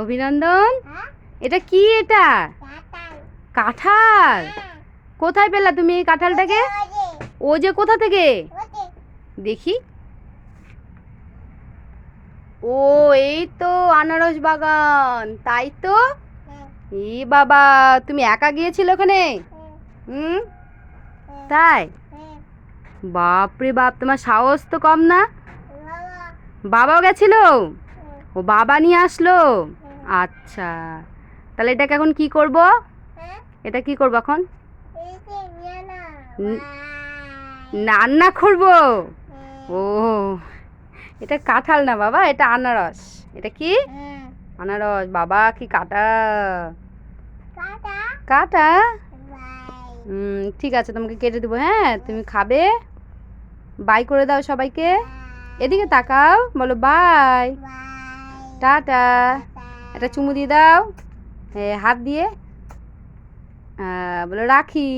অভিনন্দন। এটা কি এটা? কাঁঠাল। কোথায় পেলা তুমি এই কাঁঠালটাকে? ও যে কোথা থেকে? দেখি। ও এই তো আনারস বাগান। তাই তো? ই বাবা তুমি একা গিয়েছিলে ওখানে? হুম? তাই? বাপরে বাপ তোমার সাহস তো কম না? বাবাও গেছিল? ও বাবা নিয়ে আসলো? আচ্ছা। তাহলে এটাকে এখন কি করব? এটা কি করব এখন? রান্না করব? ও এটা কাঁঠাল না বাবা এটা আনারস। এটা কি? আনারস বাবা কি কাটা? কাটা? হুম ঠিক আছে তোমাকে কেটে দেবো হ্যাঁ তুমি খাবে। বাই করে দাও সবাইকে। এদিকে তাকাও বলো বাই। টাটা। একটা চুমু দিয়ে দাও। হাত দিয়ে বলো রাখি।